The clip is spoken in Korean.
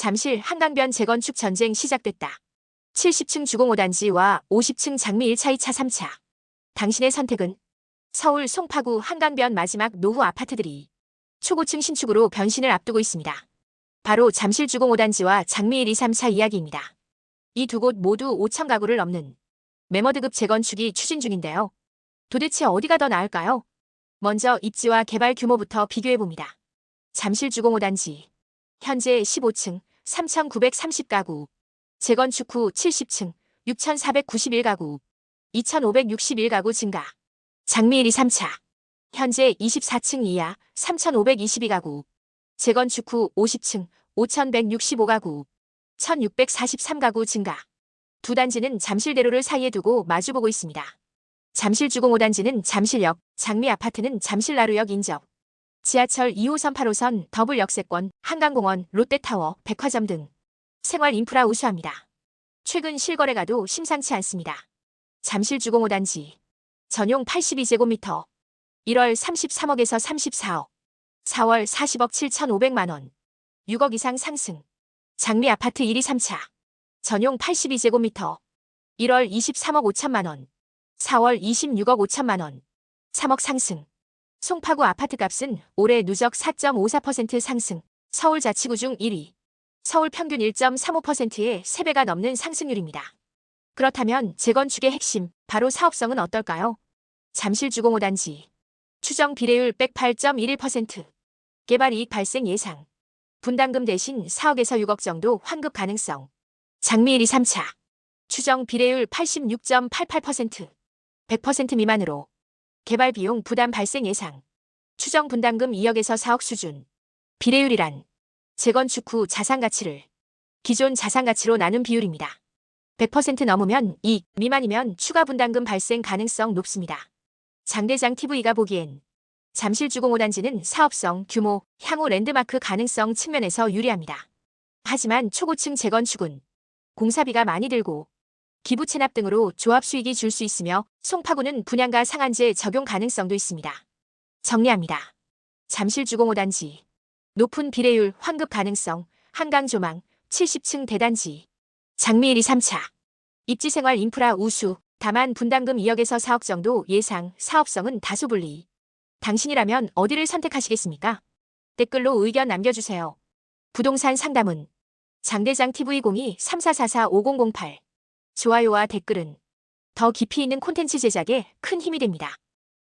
잠실 한강변 재건축 전쟁 시작됐다. 70층 주공 5단지와 50층 장미 1차 2차 3차. 당신의 선택은 서울 송파구 한강변 마지막 노후 아파트들이 초고층 신축으로 변신을 앞두고 있습니다. 바로 잠실 주공 5단지와 장미 1, 2, 3차 이야기입니다. 이 두 곳 모두 5천 가구를 넘는 매머드급 재건축이 추진 중인데요. 도대체 어디가 더 나을까요? 먼저 입지와 개발 규모부터 비교해봅니다. 잠실 주공 5단지 현재 15층 3,930가구. 재건축 후 70층 6,491가구. 2,561가구 증가. 장미 1, 2, 3차. 현재 24층 이하 3,522가구. 재건축 후 50층 5,165가구. 1,643가구 증가. 두 단지는 잠실대로를 사이에 두고 마주보고 있습니다. 잠실 주공 5단지는 잠실역, 장미 아파트는 잠실나루역 인접, 지하철 2호선 8호선 더블 역세권, 한강공원, 롯데타워, 백화점 등 생활 인프라 우수합니다. 최근 실거래가도 심상치 않습니다. 잠실 주공 5단지 전용 82제곱미터 1월 33억에서 34억 4월 40억 7,500만 원 6억 이상 상승 장미 아파트 1, 2, 3차 전용 82제곱미터 1월 23억 5천만 원 4월 26억 5천만 원 3억 상승 송파구 아파트 값은 올해 누적 4.54% 상승 서울 자치구 중 1위 서울 평균 1.35%의 3배가 넘는 상승률입니다. 그렇다면 재건축의 핵심 바로 사업성은 어떨까요? 잠실 주공 5단지 추정 비례율 108.11% 개발 이익 발생 예상 분담금 대신 4억에서 6억 정도 환급 가능성 장미 1, 2, 3차 추정 비례율 86.88% 100% 미만으로 개발 비용 부담 발생 예상 추정 분담금 2억에서 4억 수준 비례율이란 재건축 후 자산 가치를 기존 자산 가치로 나눈 비율입니다. 100% 넘으면 이익, 미만이면 추가 분담금 발생 가능성 높습니다. 장대장 TV가 보기엔 잠실 주공 5단지는 사업성, 규모, 향후 랜드마크 가능성 측면에서 유리합니다. 하지만 초고층 재건축은 공사비가 많이 들고 기부 체납 등으로 조합 수익이 줄 수 있으며 송파구는 분양가 상한제 적용 가능성도 있습니다. 정리합니다. 잠실 주공 5단지. 높은 비례율 환급 가능성. 한강 조망. 70층 대단지. 장미 1, 2, 3차. 입지생활 인프라 우수. 다만 분담금 2억에서 4억 정도 예상. 사업성은 다소 불리. 당신이라면 어디를 선택하시겠습니까? 댓글로 의견 남겨주세요. 부동산 상담은. 장대장 TV 02-3444-5008 좋아요와 댓글은 더 깊이 있는 콘텐츠 제작에 큰 힘이 됩니다.